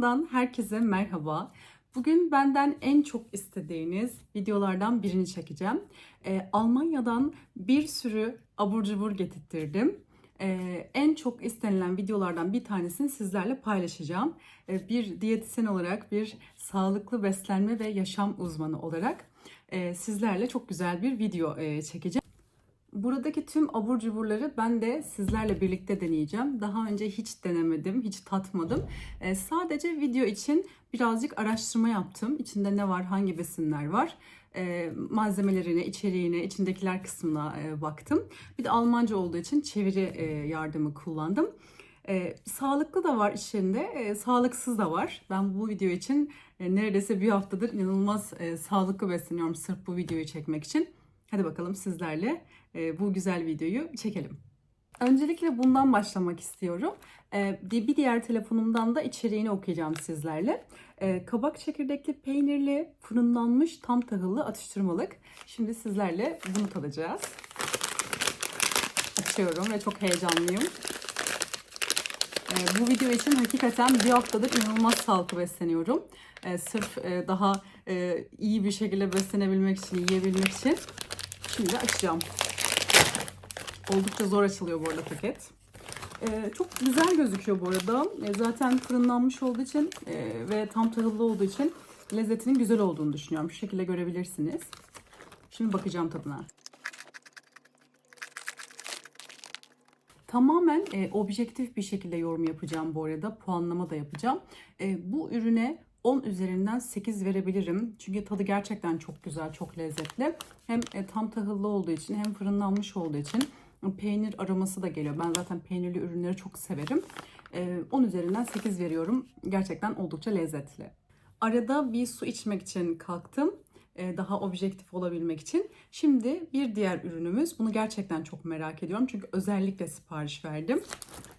kanalımdan herkese merhaba. Bugün benden en çok istediğiniz videolardan birini çekeceğim. Ee, Almanya'dan bir sürü abur cubur getirttirdim. Ee, en çok istenilen videolardan bir tanesini sizlerle paylaşacağım. Ee, bir diyetisyen olarak, bir sağlıklı beslenme ve yaşam uzmanı olarak e, sizlerle çok güzel bir video e, çekeceğim. Buradaki tüm abur cuburları ben de sizlerle birlikte deneyeceğim. Daha önce hiç denemedim, hiç tatmadım. Ee, sadece video için birazcık araştırma yaptım. İçinde ne var, hangi besinler var, ee, malzemelerine, içeriğine, içindekiler kısmına e, baktım. Bir de Almanca olduğu için çeviri e, yardımı kullandım. Ee, sağlıklı da var içinde, e, sağlıksız da var. Ben bu video için e, neredeyse bir haftadır inanılmaz e, sağlıklı besleniyorum sırf bu videoyu çekmek için. Hadi bakalım sizlerle e, bu güzel videoyu çekelim. Öncelikle bundan başlamak istiyorum. E, bir diğer telefonumdan da içeriğini okuyacağım sizlerle. E, kabak çekirdekli peynirli fırınlanmış tam tahıllı atıştırmalık. Şimdi sizlerle bunu tadacağız. Açıyorum ve çok heyecanlıyım. Bu video için hakikaten bir haftadır inanılmaz sağlıklı besleniyorum. Sırf e, daha e, iyi bir şekilde beslenebilmek için, yiyebilmek için. Şimdi açacağım. Oldukça zor açılıyor bu arada paket. Ee, çok güzel gözüküyor bu arada. Ee, zaten fırınlanmış olduğu için e, ve tam tahıllı olduğu için lezzetinin güzel olduğunu düşünüyorum. Şu şekilde görebilirsiniz. Şimdi bakacağım tadına. Tamamen e, objektif bir şekilde yorum yapacağım bu arada. Puanlama da yapacağım. E, bu ürüne 10 üzerinden 8 verebilirim. Çünkü tadı gerçekten çok güzel, çok lezzetli. Hem e, tam tahıllı olduğu için hem fırınlanmış olduğu için peynir aroması da geliyor. Ben zaten peynirli ürünleri çok severim. E, 10 üzerinden 8 veriyorum. Gerçekten oldukça lezzetli. Arada bir su içmek için kalktım. E, daha objektif olabilmek için. Şimdi bir diğer ürünümüz. Bunu gerçekten çok merak ediyorum. Çünkü özellikle sipariş verdim.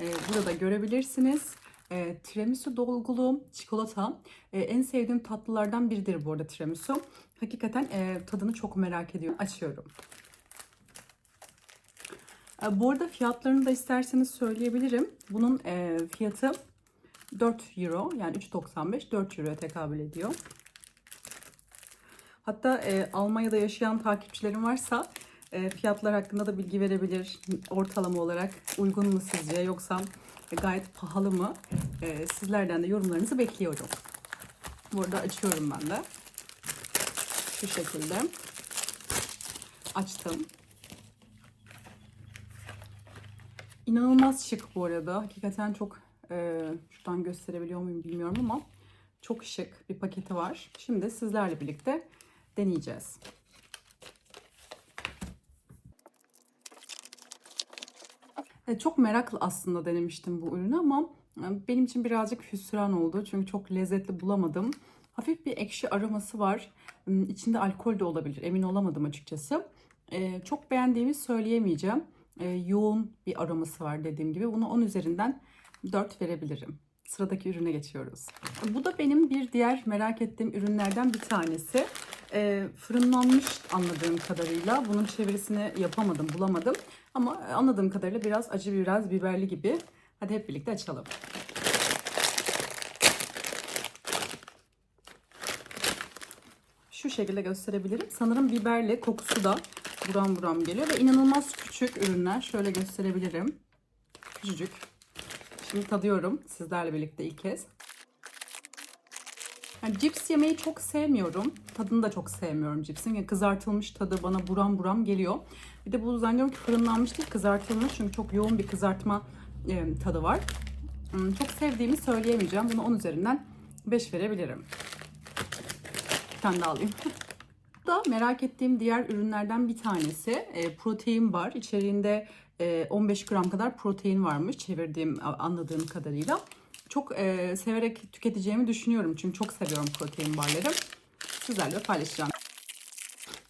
E, burada görebilirsiniz. E, tiramisu dolgulu çikolata. E, en sevdiğim tatlılardan biridir bu arada tiramisu. Hakikaten e, tadını çok merak ediyorum. Açıyorum. E, bu arada fiyatlarını da isterseniz söyleyebilirim. Bunun e, fiyatı 4 euro yani 3.95 4 euroya tekabül ediyor. Hatta e, Almanya'da yaşayan takipçilerim varsa e, fiyatlar hakkında da bilgi verebilir. Ortalama olarak uygun mu sizce yoksa gayet pahalı mı? Sizlerden de yorumlarınızı bekliyorum. Bu arada açıyorum ben de. Şu şekilde. Açtım. İnanılmaz şık bu arada. Hakikaten çok e, şuradan gösterebiliyor muyum bilmiyorum ama çok şık bir paketi var. Şimdi sizlerle birlikte deneyeceğiz. E, çok meraklı aslında denemiştim bu ürünü ama e, benim için birazcık hüsran oldu. Çünkü çok lezzetli bulamadım. Hafif bir ekşi aroması var. Hmm, İçinde alkol de olabilir. Emin olamadım açıkçası. E, çok beğendiğimi söyleyemeyeceğim. E, yoğun bir aroması var dediğim gibi. Bunu 10 üzerinden 4 verebilirim. Sıradaki ürüne geçiyoruz. Bu da benim bir diğer merak ettiğim ürünlerden bir tanesi. E, fırınlanmış anladığım kadarıyla. Bunun çevirisini yapamadım, bulamadım. Ama anladığım kadarıyla biraz acı, biraz biberli gibi. Hadi hep birlikte açalım. Şu şekilde gösterebilirim. Sanırım biberli kokusu da buram buram geliyor ve inanılmaz küçük ürünler. Şöyle gösterebilirim. Küçücük. Şimdi tadıyorum sizlerle birlikte ilk kez. Yani cips yemeyi çok sevmiyorum. Tadını da çok sevmiyorum cipsin. Yani kızartılmış tadı bana buram buram geliyor. Bir de bu zannediyorum ki fırınlanmış değil kızartılmış. Çünkü çok yoğun bir kızartma e, tadı var. Hmm, çok sevdiğimi söyleyemeyeceğim. Bunu 10 üzerinden 5 verebilirim. Bir tane daha alayım. da merak ettiğim diğer ürünlerden bir tanesi. E, protein bar. İçeriğinde e, 15 gram kadar protein varmış. Çevirdiğim, anladığım kadarıyla. Çok e, severek tüketeceğimi düşünüyorum. Çünkü çok seviyorum protein barları. Sizlerle paylaşacağım.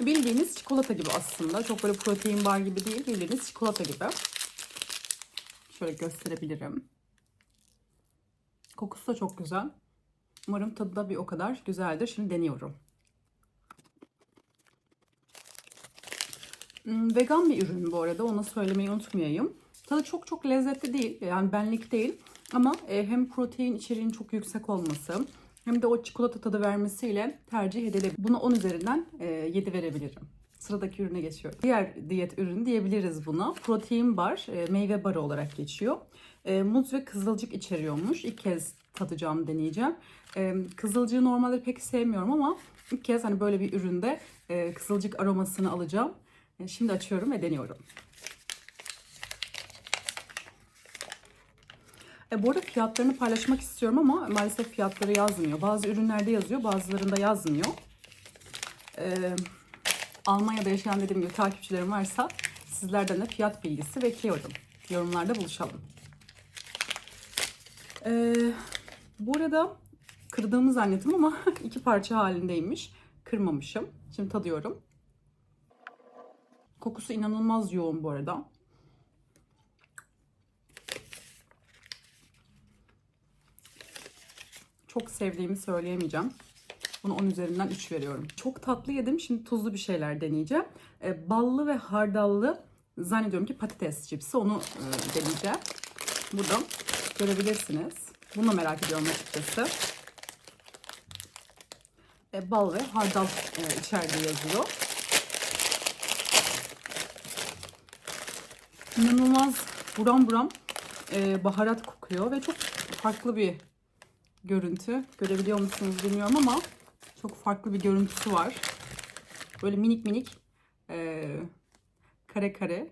Bildiğiniz çikolata gibi aslında. Çok böyle protein bar gibi değil. Bildiğiniz çikolata gibi. Şöyle gösterebilirim. Kokusu da çok güzel. Umarım tadı da bir o kadar güzeldir. Şimdi deniyorum. Vegan bir ürün bu arada. Onu söylemeyi unutmayayım. Tadı çok çok lezzetli değil. Yani benlik değil. Ama e, hem protein içeriğinin çok yüksek olması hem de o çikolata tadı vermesiyle tercih edilebilir. Buna 10 üzerinden e, 7 verebilirim. Sıradaki ürüne geçiyorum. Diğer diyet ürünü diyebiliriz buna. Protein bar, e, meyve barı olarak geçiyor. E, muz ve kızılcık içeriyormuş. İlk kez tadacağım, deneyeceğim. E, kızılcığı normalde pek sevmiyorum ama ilk kez hani böyle bir üründe e, kızılcık aromasını alacağım. E, şimdi açıyorum ve deniyorum. E, bu arada fiyatlarını paylaşmak istiyorum ama maalesef fiyatları yazmıyor. Bazı ürünlerde yazıyor, bazılarında yazmıyor. E, Almanya'da yaşayan dediğim gibi takipçilerim varsa sizlerden de fiyat bilgisi bekliyorum. Yorumlarda buluşalım. E, bu arada kırdığımı zannettim ama iki parça halindeymiş. Kırmamışım. Şimdi tadıyorum. Kokusu inanılmaz yoğun bu arada. Çok sevdiğimi söyleyemeyeceğim. Bunu 10 üzerinden 3 veriyorum. Çok tatlı yedim. Şimdi tuzlu bir şeyler deneyeceğim. E, ballı ve hardallı zannediyorum ki patates cipsi. Onu e, deneyeceğim. Buradan görebilirsiniz. Bunu da merak ediyorum açıkçası. E, bal ve hardal e, içerdiği yazıyor. İnanılmaz buram buram e, baharat kokuyor ve çok farklı bir görüntü. Görebiliyor musunuz bilmiyorum ama çok farklı bir görüntüsü var. Böyle minik minik e, kare kare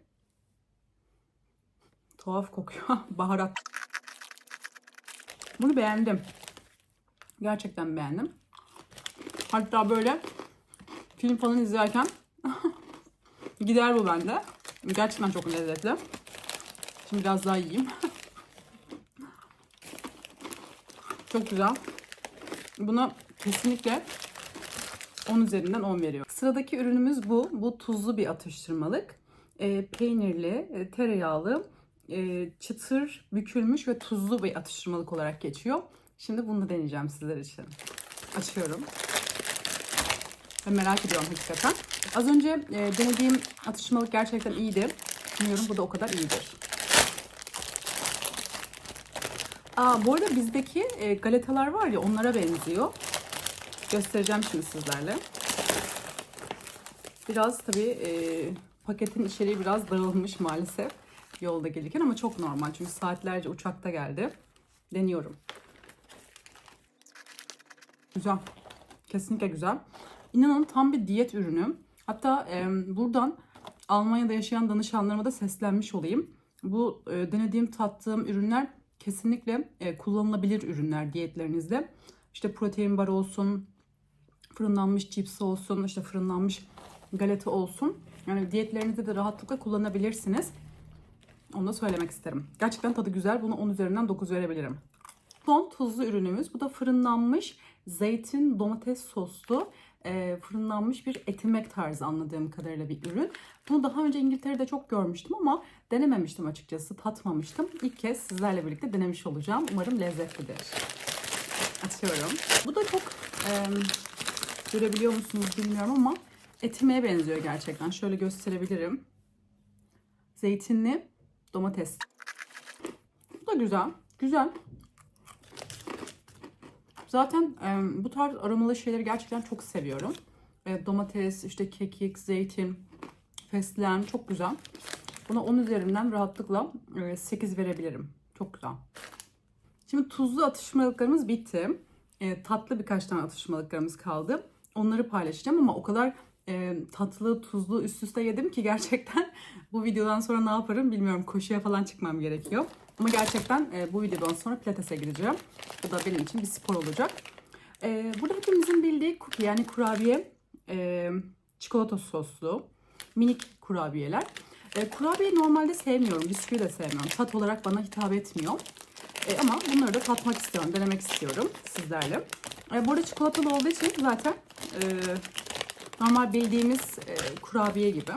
tuhaf kokuyor. Baharat. Bunu beğendim. Gerçekten beğendim. Hatta böyle film falan izlerken gider bu bende. Gerçekten çok lezzetli. Şimdi biraz daha yiyeyim. Çok güzel. Buna kesinlikle 10 üzerinden 10 veriyorum. Sıradaki ürünümüz bu. Bu tuzlu bir atıştırmalık. E, peynirli, tereyağlı, e, çıtır, bükülmüş ve tuzlu bir atıştırmalık olarak geçiyor. Şimdi bunu da deneyeceğim sizler için. Açıyorum. Merak ediyorum hakikaten. Az önce e, denediğim atıştırmalık gerçekten iyiydi. Umuyorum bu da o kadar iyidir. Aa, bu arada bizdeki e, galetalar var ya onlara benziyor. Göstereceğim şimdi sizlerle. Biraz tabii e, paketin içeriği biraz dağılmış maalesef yolda gelirken ama çok normal çünkü saatlerce uçakta geldi. Deniyorum. Güzel. Kesinlikle güzel. İnanın tam bir diyet ürünü. Hatta e, buradan Almanya'da yaşayan danışanlarıma da seslenmiş olayım. Bu e, denediğim, tattığım ürünler kesinlikle e, kullanılabilir ürünler diyetlerinizde. İşte protein bar olsun, fırınlanmış cips olsun, işte fırınlanmış galeta olsun. Yani diyetlerinizde de rahatlıkla kullanabilirsiniz. Onu da söylemek isterim. Gerçekten tadı güzel. Bunu 10 üzerinden 9 verebilirim. Son tuzlu ürünümüz. Bu da fırınlanmış zeytin domates soslu e, fırınlanmış bir etimek tarzı anladığım kadarıyla bir ürün. Bunu daha önce İngiltere'de çok görmüştüm ama denememiştim açıkçası. Tatmamıştım. İlk kez sizlerle birlikte denemiş olacağım. Umarım lezzetlidir. Açıyorum. Bu da çok e, görebiliyor musunuz bilmiyorum ama etimeye benziyor gerçekten. Şöyle gösterebilirim. Zeytinli domates. Bu da güzel. Güzel. Zaten e, bu tarz aromalı şeyleri gerçekten çok seviyorum. E, domates, işte kekik, zeytin, fesleğen çok güzel. Buna 10 üzerinden rahatlıkla e, 8 verebilirim. Çok güzel. Şimdi tuzlu atıştırmalıklarımız bitti. E, tatlı birkaç tane atıştırmalıklarımız kaldı. Onları paylaşacağım ama o kadar e, tatlı, tuzlu üst üste yedim ki gerçekten bu videodan sonra ne yaparım bilmiyorum. Koşuya falan çıkmam gerekiyor. Ama gerçekten e, bu videodan sonra pilatese gireceğim. Bu da benim için bir spor olacak. E, burada hepimizin bildiği cookie yani kurabiye e, çikolata soslu minik kurabiyeler. E, kurabiye normalde sevmiyorum. Bisküvi de sevmiyorum. Tat olarak bana hitap etmiyor. E, ama bunları da tatmak istiyorum. Denemek istiyorum sizlerle. E, bu çikolatalı olduğu için zaten e, normal bildiğimiz e, kurabiye gibi.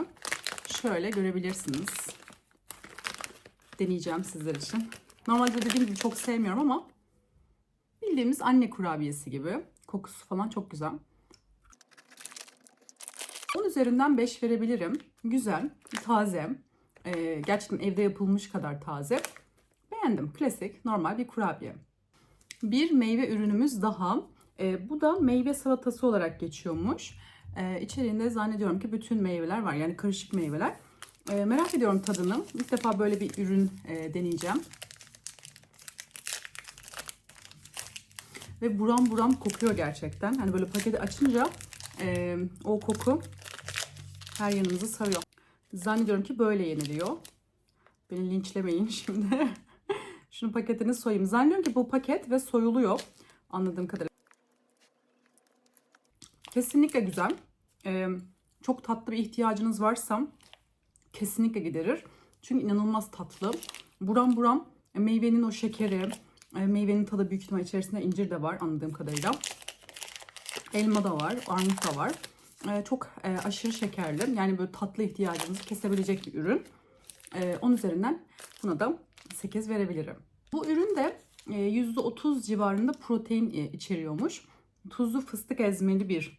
Şöyle görebilirsiniz deneyeceğim sizler için. Normalde dediğim gibi çok sevmiyorum ama bildiğimiz anne kurabiyesi gibi. Kokusu falan çok güzel. 10 üzerinden 5 verebilirim. Güzel, taze. Ee, gerçekten evde yapılmış kadar taze. Beğendim. Klasik, normal bir kurabiye. Bir meyve ürünümüz daha. Ee, bu da meyve salatası olarak geçiyormuş. Ee, içeriğinde zannediyorum ki bütün meyveler var. Yani karışık meyveler. Ee, merak ediyorum tadını. İlk defa böyle bir ürün e, deneyeceğim. Ve buram buram kokuyor gerçekten. Hani böyle paketi açınca e, o koku her yanımızı sarıyor. Zannediyorum ki böyle yeniliyor. Beni linçlemeyin şimdi. Şunun paketini soyayım. Zannediyorum ki bu paket ve soyuluyor. Anladığım kadarıyla. Kesinlikle güzel. Ee, çok tatlı bir ihtiyacınız varsa kesinlikle giderir. Çünkü inanılmaz tatlı. Buram buram e, meyvenin o şekeri, e, meyvenin tadı büyük ihtimal içerisinde incir de var anladığım kadarıyla. Elma da var, armut da var. E, çok aşırı şekerli. Yani böyle tatlı ihtiyacınızı kesebilecek bir ürün. E, 10 üzerinden buna da 8 verebilirim. Bu ürün de e, %30 civarında protein içeriyormuş. Tuzlu fıstık ezmeli bir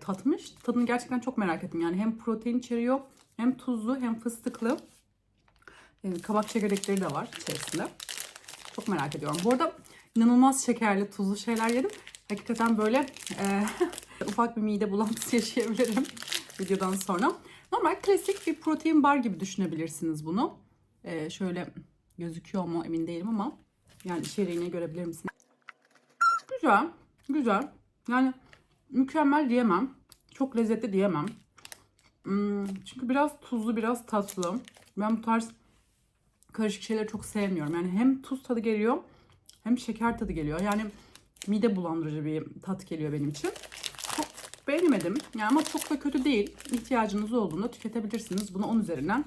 tatmış. Tadını gerçekten çok merak ettim. Yani hem protein içeriyor hem tuzlu hem fıstıklı. E, kabak çekirdekleri de var içerisinde. Çok merak ediyorum. Bu arada inanılmaz şekerli, tuzlu şeyler yedim. Hakikaten böyle e, ufak bir mide bulantısı yaşayabilirim videodan sonra. Normal klasik bir protein bar gibi düşünebilirsiniz bunu. E, şöyle gözüküyor mu emin değilim ama yani içeriğini görebilir misiniz? Güzel, güzel. Yani mükemmel diyemem. Çok lezzetli diyemem. Hmm, çünkü biraz tuzlu, biraz tatlı. Ben bu tarz karışık şeyleri çok sevmiyorum. Yani hem tuz tadı geliyor hem şeker tadı geliyor. Yani mide bulandırıcı bir tat geliyor benim için. Çok beğenemedim. Yani ama çok da kötü değil. İhtiyacınız olduğunda tüketebilirsiniz. Buna 10 üzerinden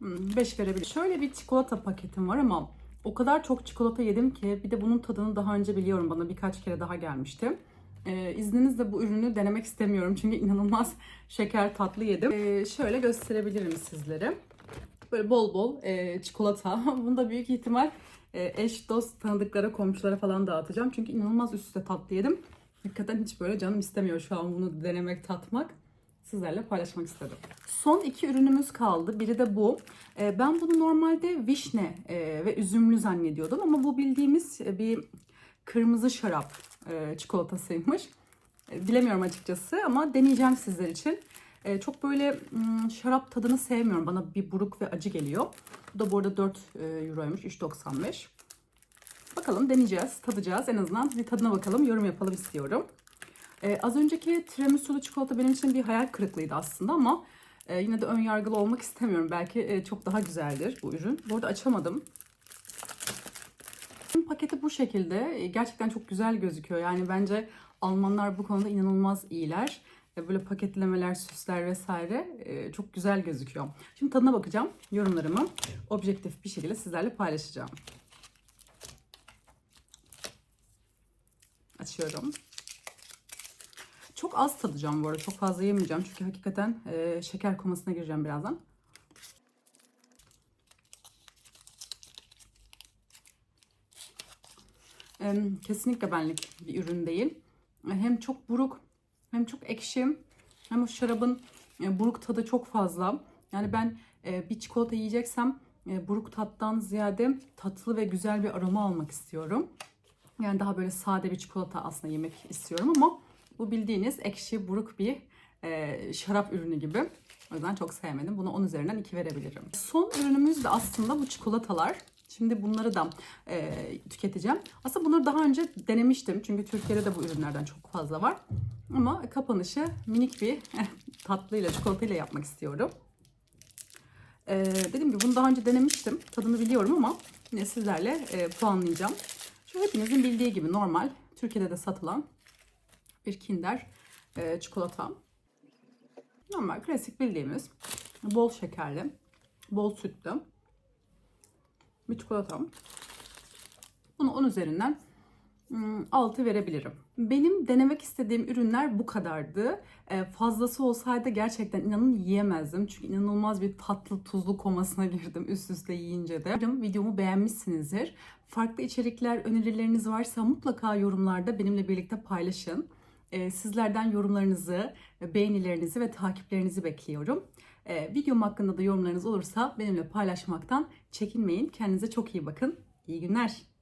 5 verebilirim. Şöyle bir çikolata paketim var ama o kadar çok çikolata yedim ki bir de bunun tadını daha önce biliyorum. Bana birkaç kere daha gelmişti. Ee, izninizle bu ürünü denemek istemiyorum. Çünkü inanılmaz şeker tatlı yedim. Ee, şöyle gösterebilirim sizlere. Böyle bol bol e, çikolata. Bunu da büyük ihtimal e, eş, dost, tanıdıklara, komşulara falan dağıtacağım. Çünkü inanılmaz üst tatlı yedim. Hakikaten hiç böyle canım istemiyor şu an bunu denemek, tatmak. Sizlerle paylaşmak istedim. Son iki ürünümüz kaldı. Biri de bu. E, ben bunu normalde vişne e, ve üzümlü zannediyordum. Ama bu bildiğimiz e, bir kırmızı şarap e, çikolatasıymış. E, bilemiyorum açıkçası ama deneyeceğim sizler için. E, çok böyle mm, şarap tadını sevmiyorum. Bana bir buruk ve acı geliyor. Bu da bu arada 4 e, euroymuş. 3.95. Bakalım deneyeceğiz, tadacağız. En azından bir tadına bakalım, yorum yapalım istiyorum. E, az önceki tiramisulu çikolata benim için bir hayal kırıklığıydı aslında ama e, yine de ön yargılı olmak istemiyorum. Belki e, çok daha güzeldir bu ürün. Bu arada açamadım. Paketi bu şekilde. E, Gerçekten çok güzel gözüküyor. Yani bence Almanlar bu konuda inanılmaz iyiler. E, Böyle paketlemeler, süsler vesaire e, çok güzel gözüküyor. Şimdi tadına bakacağım. Yorumlarımı objektif bir şekilde sizlerle paylaşacağım. Açıyorum. Çok az tadacağım bu arada. Çok fazla yemeyeceğim. Çünkü hakikaten şeker komasına gireceğim birazdan. Kesinlikle benlik bir ürün değil. Hem çok buruk hem çok ekşi hem o şarabın e, buruk tadı çok fazla. Yani ben e, bir çikolata yiyeceksem e, buruk tattan ziyade tatlı ve güzel bir aroma almak istiyorum. Yani daha böyle sade bir çikolata aslında yemek istiyorum ama bu bildiğiniz ekşi buruk bir şarap ürünü gibi. O yüzden çok sevmedim. Buna 10 üzerinden 2 verebilirim. Son ürünümüz de aslında bu çikolatalar. Şimdi bunları da e, tüketeceğim. Aslında bunları daha önce denemiştim. Çünkü Türkiye'de de bu ürünlerden çok fazla var. Ama kapanışı minik bir tatlıyla, çikolatayla yapmak istiyorum. E, dediğim gibi bunu daha önce denemiştim. Tadını biliyorum ama yine sizlerle e, puanlayacağım. Şu hepinizin bildiği gibi normal Türkiye'de de satılan bir Kinder e, çikolata. Normal klasik bildiğimiz bol şekerli, bol sütlü bir çikolata. Bunu 10 üzerinden 6 verebilirim. Benim denemek istediğim ürünler bu kadardı. Ee, fazlası olsaydı gerçekten inanın yiyemezdim. Çünkü inanılmaz bir tatlı tuzlu komasına girdim üst üste yiyince de. Umarım videomu beğenmişsinizdir. Farklı içerikler, önerileriniz varsa mutlaka yorumlarda benimle birlikte paylaşın. Ee, sizlerden yorumlarınızı, beğenilerinizi ve takiplerinizi bekliyorum. Ee, videom hakkında da yorumlarınız olursa benimle paylaşmaktan çekinmeyin. Kendinize çok iyi bakın. İyi günler.